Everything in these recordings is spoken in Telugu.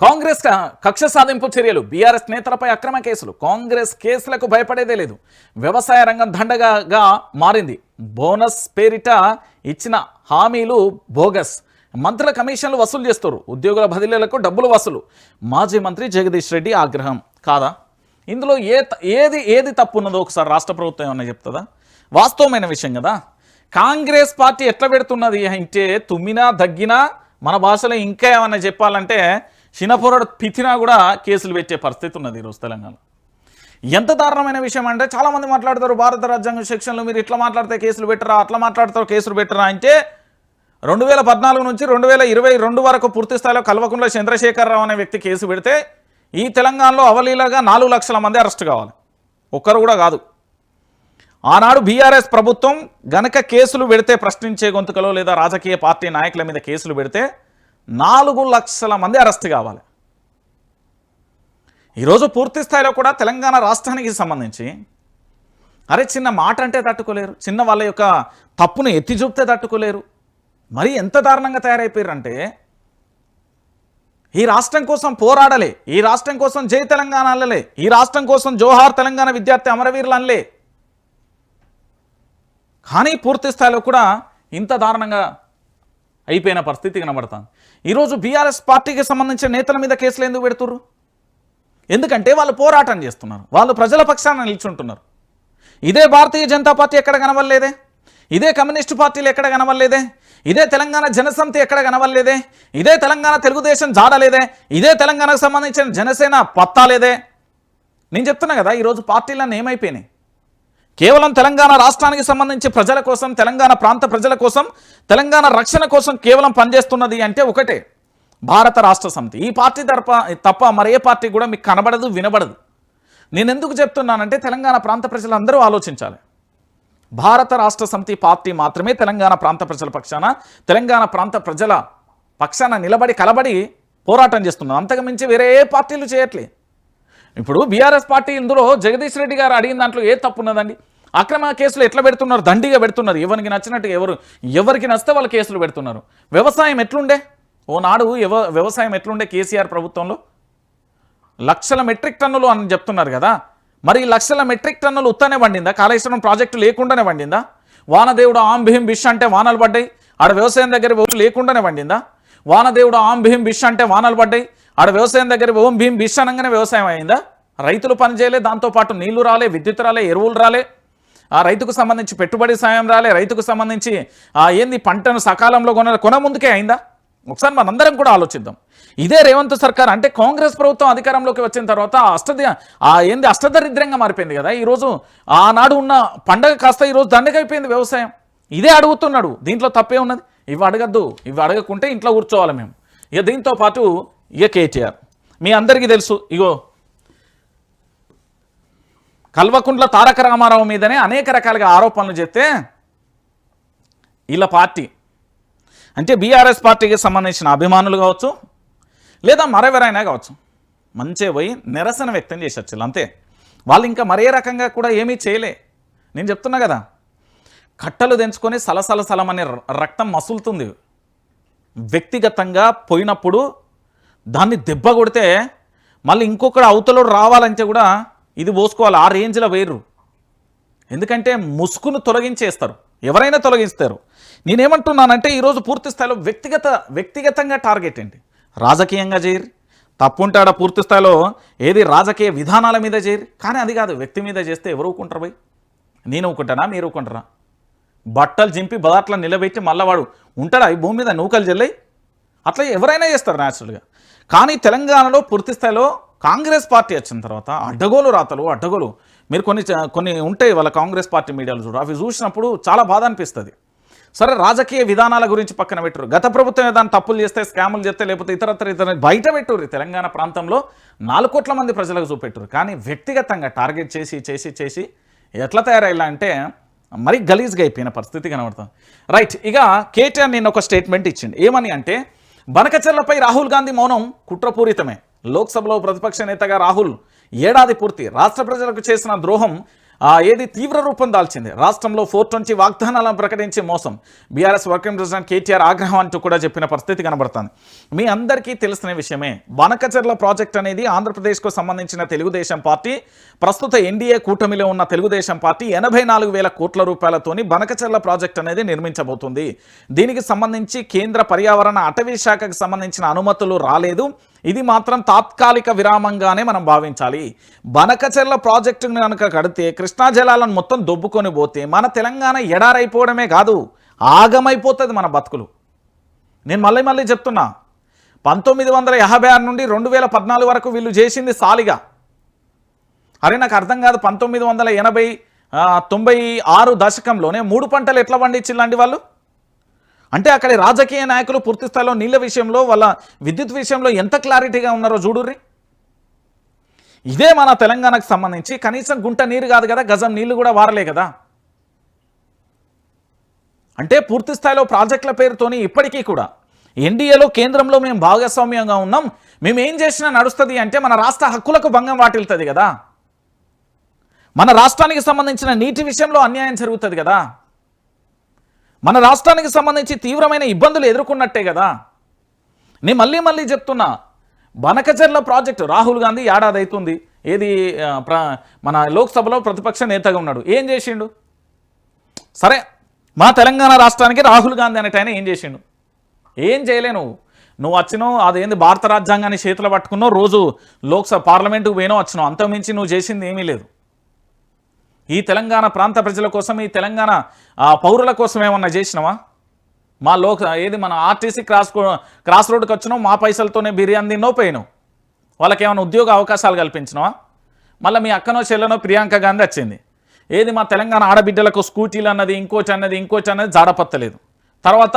కాంగ్రెస్ కక్ష సాధింపు చర్యలు. బీఆర్ఎస్ నేతలపై అక్రమ కేసులు. కాంగ్రెస్ కేసులకు భయపడేదే లేదు. వ్యవసాయ రంగం దండగా మారింది. బోనస్ పేరిట ఇచ్చిన హామీలు బోగస్. మంత్రుల కమిషన్లు వసూలు చేస్తారు ఉద్యోగుల బదిలీలకు డబ్బులు వసూలు. మాజీ మంత్రి జగదీష్ రెడ్డి ఆగ్రహం. కాదా? ఇందులో ఏ త- ఏది ఏది తప్పు ఉన్నదో ఒకసారి రాష్ట్ర ప్రభుత్వం ఏమన్నా చెప్తుందా? వాస్తవమైన విషయం కదా. కాంగ్రెస్ పార్టీ ఎట్లా పెడుతున్నది అంటే తుమ్మినా దగ్గినా మన భాషలో ఇంకా ఏమన్నా చెప్పాలంటే చిన్నపోరడు పితినా కూడా కేసులు పెట్టే పరిస్థితి ఉన్నది ఈరోజు తెలంగాణ ఎంత దారుణమైన విషయం అంటే చాలామంది మాట్లాడతారు భారత రాజ్యాంగ సెక్షన్లో మీరు ఇట్లా మాట్లాడితే కేసులు పెట్టరా అట్లా మాట్లాడతారు కేసులు పెట్టరా అంటే రెండు వేల పద్నాలుగు నుంచి రెండు వేల ఇరవై రెండు వరకు పూర్తి స్థాయిలో కల్వకుంట్ల చంద్రశేఖరరావు అనే వ్యక్తి కేసు పెడితే ఈ తెలంగాణలో అవలీలగా నాలుగు లక్షల మంది అరెస్ట్ కావాలి. ఒక్కరు కూడా కాదు. ఆనాడు బీఆర్ఎస్ ప్రభుత్వం గనక కేసులు పెడితే ప్రశ్నించే గొంతుకలో లేదా రాజకీయ పార్టీ నాయకుల మీద కేసులు పెడితే నాలుగు లక్షల మంది అరెస్ట్ కావాలి. ఈరోజు పూర్తి స్థాయిలో కూడా తెలంగాణ రాష్ట్రానికి సంబంధించి అరే చిన్న మాట అంటే తట్టుకోలేరు చిన్న వాళ్ళ యొక్క తప్పును ఎత్తి చూపితే తట్టుకోలేరు. మరి ఎంత దారుణంగా తయారైపోయారంటే ఈ రాష్ట్రం కోసం పోరాడలే ఈ రాష్ట్రం కోసం జై తెలంగాణ అనలే ఈ రాష్ట్రం కోసం జోహార్ తెలంగాణ విద్యార్థి అమరవీరులు అనలే. కానీ పూర్తి స్థాయిలో కూడా ఇంత దారుణంగా అయిపోయిన పరిస్థితి కనబడుతుంది. ఈరోజు బీఆర్ఎస్ పార్టీకి సంబంధించిన నేతల మీద కేసులు ఎందుకు పెడుతుర్రు? ఎందుకంటే వాళ్ళు పోరాటం చేస్తున్నారు. వాళ్ళు ప్రజల పక్షాన నిల్చుంటున్నారు. ఇదే భారతీయ జనతా పార్టీ ఎక్కడ కనవలేదే ఇదే కమ్యూనిస్టు పార్టీలు ఎక్కడ కనవలేదే ఇదే తెలంగాణ జనసమితి ఎక్కడ కనవలేదే ఇదే తెలంగాణ తెలుగుదేశం జాడలేదే ఇదే తెలంగాణకు సంబంధించిన జనసేన పత్తాలేదే? నేను చెప్తున్నా కదా ఈరోజు పార్టీలన్నీ ఏమైపోయినాయి? కేవలం తెలంగాణ రాష్ట్రానికి సంబంధించి ప్రజల కోసం తెలంగాణ ప్రాంత ప్రజల కోసం తెలంగాణ రక్షణ కోసం కేవలం పనిచేస్తున్నది అంటే ఒకటే. భారత రాష్ట్ర సమితి. ఈ పార్టీ తరప తప్ప మరే పార్టీ కూడా మీకు కనబడదు వినబడదు. నేను ఎందుకు చెప్తున్నానంటే తెలంగాణ ప్రాంత ప్రజలందరూ ఆలోచించాలి. భారత రాష్ట్ర సమితి పార్టీ మాత్రమే తెలంగాణ ప్రాంత ప్రజల పక్షాన తెలంగాణ ప్రాంత ప్రజల పక్షాన నిలబడి కలబడి పోరాటం చేస్తున్నాం. అంతకు మించి వేరే ఏ పార్టీలు చేయట్లే. ఇప్పుడు బీఆర్ఎస్ పార్టీ ఇందులో జగదీష్ రెడ్డి గారు అడిగిన దాంట్లో ఏ తప్పు ఉన్నదండి? అక్రమ కేసులు ఎట్లా పెడుతున్నారు? దండిగా పెడుతున్నారు. ఎవరికి నచ్చినట్టు ఎవరు ఎవరికి నచ్చితే వాళ్ళు కేసులు పెడుతున్నారు. వ్యవసాయం ఎట్లుండే? ఓనాడు ఎవ వ్యవసాయం ఎట్లుండే కేసీఆర్ ప్రభుత్వంలో? లక్షల మెట్రిక్ టన్నులు అని చెప్తున్నారు కదా. మరి ఈ లక్షల మెట్రిక్ టన్నులు ఉత్తనే పండిందా? కాళేశ్వరం ప్రాజెక్టు లేకుండానే పండిందా? వానదేవుడు ఆం బిహిం బిష్ అంటే వానలు పడ్డాయి. ఆడ వ్యవసాయం దగ్గర ఓం లేకుండానే పండిందా? వానదేవుడు ఆం బిహిం బిష్ అంటే వానలు పడ్డాయి. ఆడ వ్యవసాయం దగ్గర ఓం భీం బిష్ అనగానే వ్యవసాయం అయిందా? రైతులు పనిచేయలే దాంతోపాటు నీళ్ళు రాలే విద్యుత్ రాలే ఎరువులు రాలే. ఆ రైతుకు సంబంధించి పెట్టుబడి సాయం రాలే రైతుకు సంబంధించి ఆ ఏంది పంటను సకాలంలో కొన కొన ముందుకే అయిందా? ఒకసారి మనందరం కూడా ఆలోచిద్దాం. ఇదే రేవంత్ సర్కార్ అంటే కాంగ్రెస్ ప్రభుత్వం అధికారంలోకి వచ్చిన తర్వాత అష్టద అష్టది ఆ ఏంది అష్టదరిద్రంగా మారిపోయింది కదా. ఈరోజు ఆనాడు ఉన్న పండగ కాస్త ఈరోజు దండగైపోయింది వ్యవసాయం. ఇదే అడుగుతున్నాడు. దీంట్లో తప్పే ఉన్నది. ఇవి అడగద్దు. ఇవి అడగకుంటే ఇంట్లో కూర్చోవాలి మేము. ఇక దీంతో పాటు ఇక కేటీఆర్. మీ అందరికీ తెలుసు. ఇగో కల్వకుంట్ల తారక రామారావు మీదనే అనేక రకాలుగా ఆరోపణలు చేస్తే ఇలా పార్టీ అంటే బీఆర్ఎస్ పార్టీకి సంబంధించిన అభిమానులు కావచ్చు లేదా మరెవరైనా కావచ్చు మంచిగా పోయి నిరసన వ్యక్తం చేసొచ్చు అంతే. వాళ్ళు ఇంకా మరే రకంగా కూడా ఏమీ చేయలే. నేను చెప్తున్నా కదా కట్టలు తెంచుకొని సలసల సలమనే ర- రక్తం మసులుతుంది. వ్యక్తిగతంగా పోయినప్పుడు దాన్ని దెబ్బ కొడితే మళ్ళీ ఇంకొకడు అవతలోడు రావాలంటే కూడా ఇది పోసుకోవాలి. ఆ రేంజ్లో వేర్రు. ఎందుకంటే ముసుగును తొలగించేస్తారు. ఎవరైనా తొలగిస్తారు. నేనేమంటున్నానంటే ఈరోజు పూర్తి స్థాయిలో వ్యక్తిగత వ్యక్తిగతంగా టార్గెట్ ఏంటి? రాజకీయంగా చేయరు తప్పుంటాడా పూర్తి స్థాయిలో? ఏది రాజకీయ విధానాల మీద చేయరు కానీ అది కాదు. వ్యక్తి మీద చేస్తే ఎవరు ఊకుంటారు పోయి నేను ఊకుంటానా మీరు ఊకుంటారా బట్టలు చింపి బదాట్లను నిలబెట్టి మళ్ళీ వాడు ఉంటాడా? ఈ భూమి మీద నూకలు జల్లై? అట్లా ఎవరైనా చేస్తారు న్యాచురల్గా. కానీ తెలంగాణలో పూర్తి స్థాయిలో కాంగ్రెస్ పార్టీ వచ్చిన తర్వాత అడ్డగోలు రాతలు అడ్డగోలు. మీరు కొన్ని చ- కొన్ని ఉంటాయి వాళ్ళ కాంగ్రెస్ పార్టీ మీడియాలు చూడు. అవి చూసినప్పుడు చాలా బాధ అనిపిస్తుంది. సరే రాజకీయ విధానాల గురించి పక్కన పెట్టరు. గత ప్రభుత్వం ఏదైనా తప్పులు చేస్తే స్కాములు చేస్తే లేకపోతే ఇతరత్ర ఇతర బయట పెట్టుర్రు తెలంగాణ ప్రాంతంలో నాలుగు కోట్ల మంది ప్రజలకు చూపెట్టురు. కానీ వ్యక్తిగతంగా టార్గెట్ చేసి చేసి చేసి ఎట్లా తయారయ్యేలా అంటే మరీ గలీజ్గా అయిపోయిన పరిస్థితి కనబడుతుంది. రైట్ ఇక కేటీఆర్ నేను ఒక స్టేట్మెంట్ ఇచ్చిండు. ఏమని అంటే బనకచర్లపై రాహుల్ గాంధీ మౌనం కుట్రపూరితమే. లోక్సభలో ప్రతిపక్ష నేతగా రాహుల్ ఏడాది పూర్తి రాష్ట్ర ప్రజలకు చేసిన ద్రోహం ఏది తీవ్ర రూపం దాల్చింది. రాష్ట్రంలో ఫోర్ ట్వంటీ వాగ్దానాలను ప్రకటించి మోసం బీఆర్ఎస్ వర్కింగ్ ప్రెసిడెంట్ కేటీఆర్ ఆగ్రహం అంటూ కూడా చెప్పిన పరిస్థితి కనబడుతుంది. మీ అందరికీ తెలిసిన విషయమే బనకచెర్ల ప్రాజెక్ట్ అనేది ఆంధ్రప్రదేశ్కు సంబంధించిన తెలుగుదేశం పార్టీ ప్రస్తుత ఎన్డీఏ కూటమిలో ఉన్న తెలుగుదేశం పార్టీ ఎనభై నాలుగు వేల కోట్ల రూపాయలతోని బనకచెర్ల ప్రాజెక్ట్ అనేది నిర్మించబోతుంది. దీనికి సంబంధించి కేంద్ర పర్యావరణ అటవీ శాఖకు సంబంధించిన అనుమతులు రాలేదు. ఇది మాత్రం తాత్కాలిక విరామంగానే మనం భావించాలి. బనకచెర్ల ప్రాజెక్టును కనుక కడితే కృష్ణా జలాలను మొత్తం దొబ్బుకొని పోతే మన తెలంగాణ ఎడారైపోవడమే కాదు ఆగమైపోతుంది మన బతుకులు. నేను మళ్ళీ మళ్ళీ చెప్తున్నా పంతొమ్మిది వందల యాభై ఆరు నుండి రెండు వేల పద్నాలుగు వరకు వీళ్ళు చేసింది సాలిగా. అరే నాకు అర్థం కాదు పంతొమ్మిది వందల ఎనభై తొంభై ఆరు దశకంలోనే మూడు పంటలు ఎట్లా పండించిందండి వాళ్ళు? అంటే అక్కడ రాజకీయ నాయకులు పూర్తి స్థాయిలో నీళ్ళ విషయంలో వాళ్ళ విద్యుత్ విషయంలో ఎంత క్లారిటీగా ఉన్నారో చూడుర్రి. ఇదే మన తెలంగాణకు సంబంధించి కనీసం గుంట నీరు కాదు కదా గజం నీళ్ళు కూడా వారలే కదా. అంటే పూర్తి స్థాయిలో ప్రాజెక్టుల పేరుతోని ఇప్పటికీ కూడా ఎన్డీఏలో కేంద్రంలో మేము భాగస్వామ్యంగా ఉన్నాం. మేము ఏం చేసినా నడుస్తుంది అంటే మన రాష్ట్ర హక్కులకు భంగం వాటిల్తుంది కదా. మన రాష్ట్రానికి సంబంధించిన నీటి విషయంలో అన్యాయం జరుగుతుంది కదా. మన రాష్ట్రానికి సంబంధించి తీవ్రమైన ఇబ్బందులు ఎదుర్కొన్నట్టే కదా. నేను మళ్ళీ మళ్ళీ చెప్తున్నా బనకచర్ల ప్రాజెక్టు రాహుల్ గాంధీ ఏడాది అవుతుంది ఏది ప్ర మన లోక్సభలో ప్రతిపక్ష నేతగా ఉన్నాడు. ఏం చేసిండు? సరే మా తెలంగాణ రాష్ట్రానికి రాహుల్ గాంధీ అనేట ఆయన ఏం చేసిండు? ఏం చేయలే నువ్వు. నువ్వు వచ్చినావు అదేంది భారత రాజ్యాంగాన్ని చేతిలో పట్టుకున్నావు రోజు లోక్సభ పార్లమెంటుకు పోయినావు వచ్చినావు అంతకుమించి నువ్వు చేసింది ఏమీ లేదు. ఈ తెలంగాణ ప్రాంత ప్రజల కోసం ఈ తెలంగాణ పౌరుల కోసం ఏమన్నా చేసినావా? మా లోక ఏది మన ఆర్టీసీ క్రాస్ క్రాస్ రోడ్కి వచ్చినావు మా పైసలతోనే బిర్యానీ తిన్నో పోయినావు. వాళ్ళకి ఏమైనా ఉద్యోగ అవకాశాలు కల్పించినావా? మళ్ళీ మీ అక్కనో చెల్లెనో ప్రియాంక గాంధీ వచ్చింది. ఏది మా తెలంగాణ ఆడబిడ్డలకు స్కూటీలు అన్నది ఇంకోటి అన్నది ఇంకోటి అన్నది జాడపత్తలేదు. తర్వాత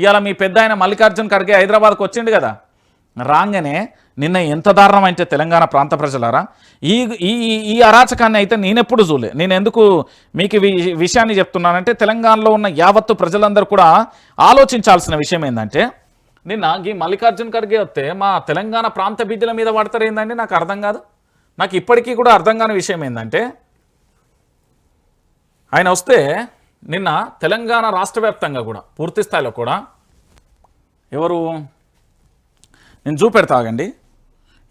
ఇవాళ మీ పెద్ద ఆయన మల్లికార్జున్ ఖర్గే హైదరాబాద్కి వచ్చిండు కదా రాగానే నిన్న ఎంత దారుణం అంటే తెలంగాణ ప్రాంత ప్రజలారా ఈ ఈ ఈ- అరాచకాన్ని అయితే నేనెప్పుడు చూలే నేను ఎందుకు మీకు వి- విషయాన్ని చెప్తున్నానంటే తెలంగాణలో ఉన్న యావత్తు ప్రజలందరూ కూడా ఆలోచించాల్సిన విషయం ఏంటంటే నిన్న ఈ మల్లికార్జున్ ఖర్గే వస్తే మా తెలంగాణ ప్రాంత బిడ్డల మీద పడతారు ఏందండి? నాకు అర్థం కాదు. నాకు ఇప్పటికీ కూడా అర్థం కాని విషయం ఏంటంటే ఆయన వస్తే నిన్న తెలంగాణ రాష్ట్ర కూడా పూర్తి స్థాయిలో కూడా ఎవరు నేను చూపెడతాగండి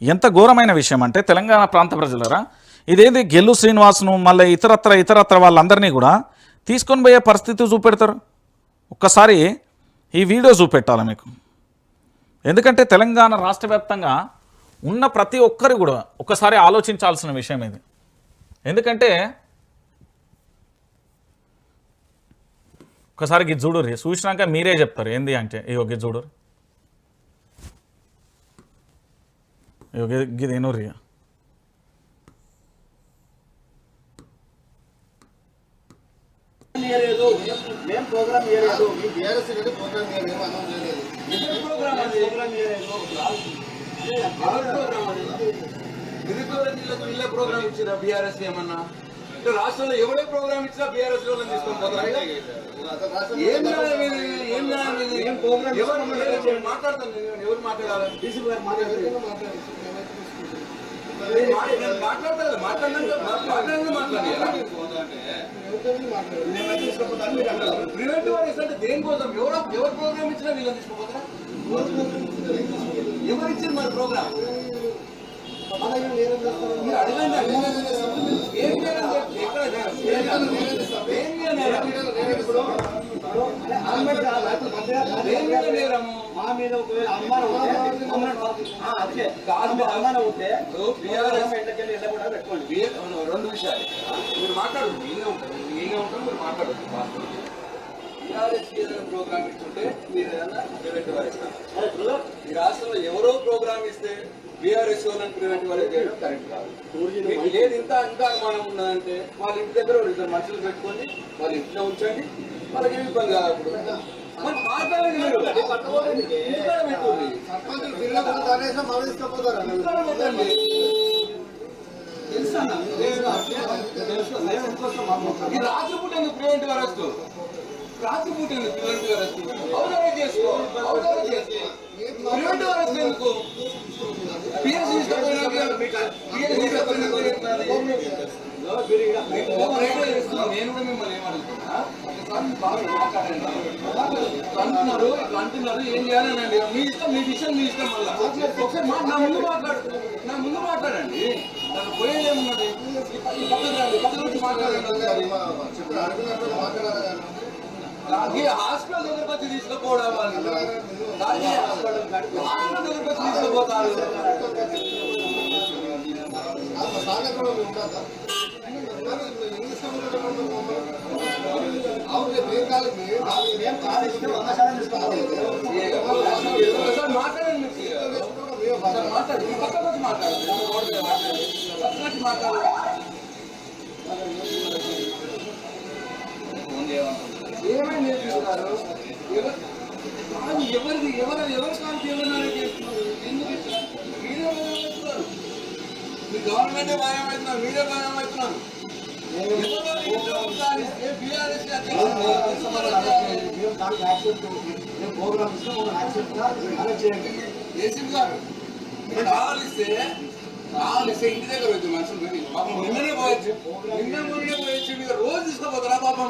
ఎంత ఘోరమైన విషయం అంటే తెలంగాణ ప్రాంత ప్రజలరా ఇదేది గెల్లు శ్రీనివాసును మళ్ళీ ఇతరత్ర ఇతరత్ర వాళ్ళందరినీ కూడా తీసుకొని పోయే పరిస్థితి చూపెడతారు? ఒక్కసారి ఈ వీడియో చూపెట్టాలి మీకు? ఎందుకంటే తెలంగాణ రాష్ట్ర వ్యాప్తంగా ఉన్న ప్రతి ఒక్కరు కూడా ఒక్కసారి ఆలోచించాల్సిన విషయం ఇది. ఎందుకంటే ఒకసారి గిది చూసినాక మీరే చెప్తారు ఏంది అంటే ఇగో గిది చూడుర్రి ఇగో మేము ప్రోగ్రామ్ చేయలేదు బీఆర్ఎస్ ప్రోగ్రామ్ చేయలేదు ప్రోగ్రామ్ ప్రోగ్రామ్ చేయలేదు జిల్లాకు ప్రోగ్రామ్ ఇచ్చిన బీఆర్ఎస్ ఏమన్నా రాష్ట్రంలో ఎవడే ప్రోగ్రామ్ ఇచ్చినా బీఆర్ఎస్ వాళ్ళని తీసుకొని పోతారు ఏం న్యాయం ఇది? ఏం న్యాయం ఇది? ఎవరు మాట్లాడతాను ఎవరు మాట్లాడాలి డీసీ గారు మాట్లాడారు ప్రివెంట్ వారీస్ అంటే దేనికోసం ఎవరో ఎవరు ప్రోగ్రామ్ ఇచ్చినా వీళ్ళని ఎవరు మరి ప్రోగ్రామ్ మీరు అడగండి ఏం చేయాలి ఎక్కడ ఏం చేయాలి మా మీద ఒకవేళ ఉంటే మమ్మల్ని ఉంటే పెట్టుకోండి రెండు విషయాలు మీరు మాట్లాడు. ఏగా ఉంటారు ఏగా ఉంటారు మీరు మాట్లాడు టీఆర్ఎస్ ప్రోగ్రామ్ ఇస్తుంటే మీరు ఏదైనా ప్రివెంట్ వారు ఈ రాష్ట్రంలో ఎవరో ప్రోగ్రామ్ ఇస్తే బీఆర్ఎస్ వాళ్ళని ప్రివెంట్ వరకు చేయడం కరెక్ట్ కాదు లేదు ఇంత అంత అనుమానం ఉన్నదంటే వాళ్ళ ఇంటి దగ్గర ఇద్దరు మనుషులు పెట్టుకొని వాళ్ళ ఇంట్లో ఉంచండి ఏమి ఇబ్బంది కాదు అప్పుడు. మరి మాట్లాడండి మీరు. ఇంటికాడ పెట్టుకోండి. పెట్టండి. ఈ రాత్రిపూట ఎందుకు ప్రివెంటివ్ అరెస్ట్ రాత్రిపూట ఎందుకు అరెస్ట్ అవుతారా చేసుకో. ప్రివెంటివ్ అరెస్ట్ ఎందుకు? పిఎస్. నేను కూడా మిమ్మల్ని ఏమడుగుతున్నా అంటున్నారు ఇట్లా అంటున్నారు ఏం చేయాలనండి మీ ఇష్టం మీ విషయం మీ ఇష్టం మళ్ళీ ఒకసారి మా- నా ముందు మాట్లాడు నా ముందు మాట్లాడండి. నాకు పోయేదేమున్నది ఈ పక్కన మాట్లాడండి దానికి హాస్పిటల్ దగ్గరకు వచ్చి తీసుకుపోవడం వాళ్ళు దానికి హాస్పిటల్ దగ్గరకు వచ్చి తీసుకుపోతారు కాదు, ఎవరిది? ఎవరు ఎవరు కాదు ఏమన్నా ఎందుకు ఇట్లా? మీరే భయం అవుతున్నారు భయం అవుతున్నారు మీరే భయం అవుతున్నారు గారు ఇంటి దగ్గర వచ్చి మనుషులు నిన్ననే పోయొచ్చు నిన్న మొన్ననే పోయొచ్చు మీరు రోజు తీసుకోపోతారా పాపం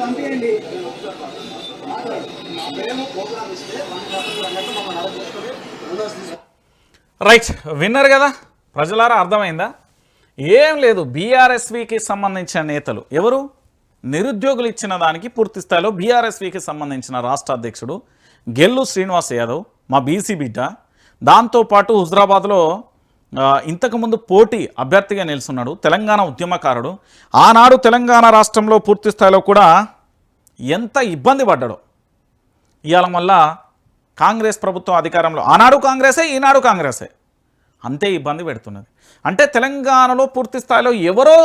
పంపించండి రైట్ విన్నర్ కదా? ప్రజలారా అర్థమైందా? ఏం లేదు బీఆర్ఎస్వికి సంబంధించిన నేతలు. ఎవరు? నిరుద్యోగులు ఇచ్చిన దానికి పూర్తి స్థాయిలో బీఆర్ఎస్వికి సంబంధించిన రాష్ట్ర అధ్యక్షుడు గెల్లు శ్రీనివాస్ యాదవ్ మా బీసీ బిడ్డ. దాంతోపాటు హుజరాబాద్లో ఇంతకుముందు పోటీ అభ్యర్థిగా నిలుస్తున్నాడు. తెలంగాణ ఉద్యమకారుడు. ఆనాడు తెలంగాణ రాష్ట్రంలో పూర్తి స్థాయిలో కూడా ఎంత ఇబ్బంది పడ్డాడో. ఇవాళ వల్ల కాంగ్రెస్ ప్రభుత్వం అధికారంలో ఆనాడు కాంగ్రెసే ఈనాడు కాంగ్రెసే. అంతే ఇబ్బంది పెడుతున్నది. అంటే తెలంగాణలో పూర్తి స్థాయిలో ఎవరో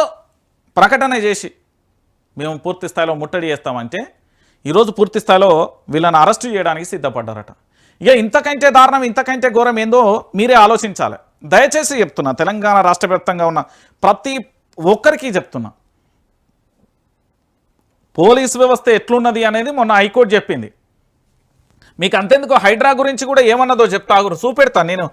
ప్రకటన చేసి మేము పూర్తి స్థాయిలో ముట్టడి చేస్తామంటే ఈరోజు పూర్తి స్థాయిలో వీళ్ళని అరెస్టు చేయడానికి సిద్ధపడ్డారట. ఇక ఇంతకంటే దారుణం ఇంతకంటే ఘోరం ఏందో మీరే ఆలోచించాలి. దయచేసి చెప్తున్నా తెలంగాణ రాష్ట్ర వ్యాప్తంగా ఉన్న ప్రతి ఒక్కరికి చెప్తున్నా. పోలీస్ వ్యవస్థ ఎట్లున్నది అనేది మొన్న హైకోర్టు చెప్పింది. మీకు అంతెందుకు హైడ్రా గురించి కూడా ఏమన్నదో చెప్తా ఆగురు చూపెడతాను నేను నేను